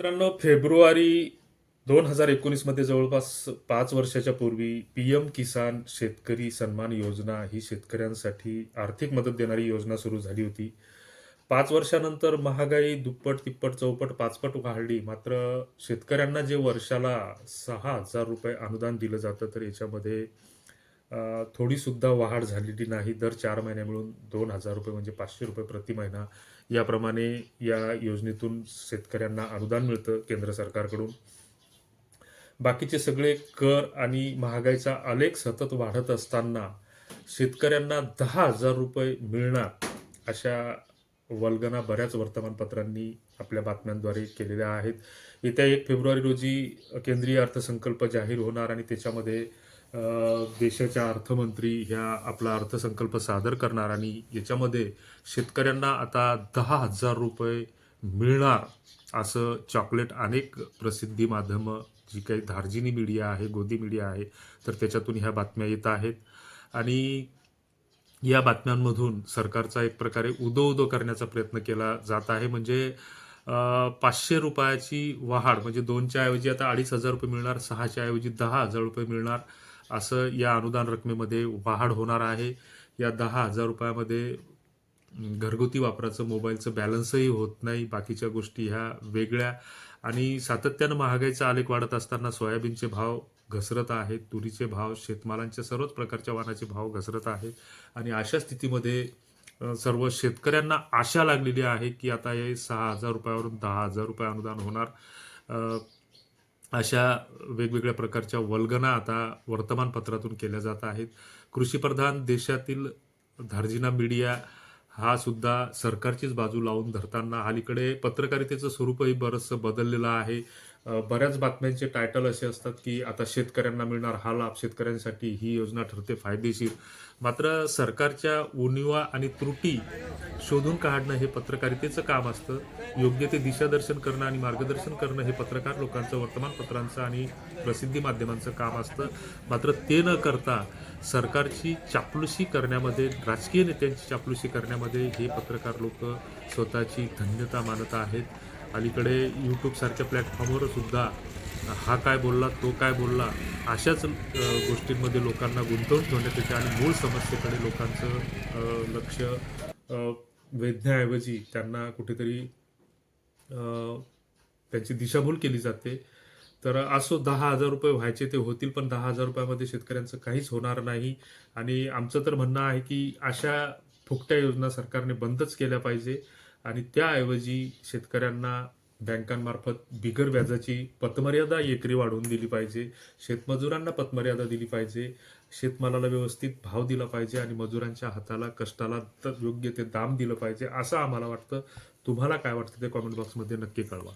मित्रांनो फेब्रुवारी दोन हजार एकोणीसमध्ये जवळपास पाच वर्षाच्या पूर्वी पी एम किसान शेतकरी सन्मान योजना ही शेतकऱ्यांसाठी आर्थिक मदत देणारी योजना सुरू झाली होती. पाच वर्षानंतर महागाई दुप्पट तिप्पट चौपट पाचपट वाढली. मात्र शेतकऱ्यांना जे वर्षाला सहा हजार रुपये अनुदान दिलं जातं तर याच्यामध्ये थोडीसुद्धा वाढ झालेली नाही. दर चार महिन्या मिळून दोन हजार रुपये म्हणजे पाचशे रुपये प्रति महिना याप्रमाणे या योजनेतून शेतकऱ्यांना अनुदान मिळतं केंद्र सरकारकडून. बाकीचे सगळे कर आणि महागाईचा आलेख सतत वाढत असताना शेतकऱ्यांना दहा हजार रुपये मिळणार अशा वल्गना बऱ्याच वर्तमानपत्रांनी आपल्या बातम्यांद्वारे केलेल्या आहेत. येत्या एक फेब्रुवारी रोजी केंद्रीय अर्थसंकल्प जाहीर होणार आणि त्याच्यामध्ये देशाच्या अर्थमंत्री ह्या आपला अर्थसंकल्प सादर करणार आणि याच्यामध्ये शेतकऱ्यांना आता दहा हजार रुपये मिळणार असं चॉकलेट अनेक प्रसिद्धी माध्यमं जी काही धार्जिनी मीडिया आहे गोदी मीडिया आहे तर त्याच्यातून ह्या बातम्या येत आहेत. आणि या बातम्यांमधून सरकारचा एक प्रकारे उदो उदो करण्याचा प्रयत्न केला जात आहे. म्हणजे पाचशे रुपयाची वाढ म्हणजे दोनच्या ऐवजी आता अडीच हजार रुपये मिळणार सहाच्या ऐवजी दहा हजार रुपये मिळणार. असं या अनुदान रकमेमध्ये वाढ होणार आहे. या दहा हजार रुपयामध्ये घरगुती वापराचं मोबाईलचं बॅलन्सही होत नाही. बाकीच्या गोष्टी ह्या वेगळ्या आणि सातत्यानं महागाईचा आलेख वाढत असताना सोयाबीनचे भाव घसरत आहेत. तुरीचे भाव शेतमालांच्या सर्वच प्रकारच्या वाहनाचे भाव घसरत आहेत. आणि अशा स्थितीमध्ये सर्व शेतकऱ्यांना आशा लागलेली आहे की आता हे सहा हजार रुपयावरून दहा हजार रुपये अनुदान होणार. अशा वेगवेगळ्या प्रकारच्या वल्गना आता वर्तमानपत्रातून केल्या जात आहेत. कृषीप्रधान देशातील धार्जिना मीडिया हा सुद्धा सरकारचीच बाजू लावून धरताना अलीकडे पत्रकारितेचं स्वरूपही बरंचसं बदललेलं आहे. बऱ्याच बातम्यांचे टायटल असे असतात की आता शेतकऱ्यांना मिळणार हा लाभ शेतकऱ्यांसाठी ही योजना ठरते फायदेशीर. मात्र सरकारच्या उणिवा आणि त्रुटी शोधून काढणं हे पत्रकारितेचं काम असतं. योग्य ते दिशादर्शन करणं आणि मार्गदर्शन करणं हे पत्रकार लोकांचं वर्तमानपत्रांचं आणि प्रसिद्धी माध्यमांचं काम असतं. मात्र ते न करता सरकारची चापलुसी करण्यामध्ये राजकीय नेत्यांची चापलुसी करण्यामध्ये हे पत्रकार लोक स्वतःची धन्यता मानत आहेत. अलीकडे यूट्यूबसारख्या प्लॅटफॉर्मवर सुद्धा हा काय बोलला तो काय बोलला अशाच गोष्टींमध्ये लोकांना गुंतवून ठेवण्यात येते आणि मूळ समस्येकडे लोकांचं लक्ष वेधण्याऐवजी त्यांना कुठेतरी त्यांची दिशाभूल केली जाते. तर असो दहा हजार रुपये व्हायचे ते होतील पण दहा हजार रुपयामध्ये शेतकऱ्यांचं काहीच होणार नाही. आणि आमचं तर म्हणणं आहे की अशा फुकट्या योजना सरकारने बंदच केल्या पाहिजे. आणि त्याऐवजी शेतकऱ्यांना बँकांमार्फत बिगर व्याजाची पतमर्यादा एकरी वाढवून दिली पाहिजे शेतमजुरांना पतमर्यादा दिली पाहिजे शेतमालाला व्यवस्थित भाव दिला पाहिजे आणि मजुरांच्या हाताला कष्टाला तर योग्य ते दाम दिलं पाहिजे असं आम्हाला वाटतं. तुम्हाला काय वाटतं ते कॉमेंट बॉक्समध्ये नक्की कळवा.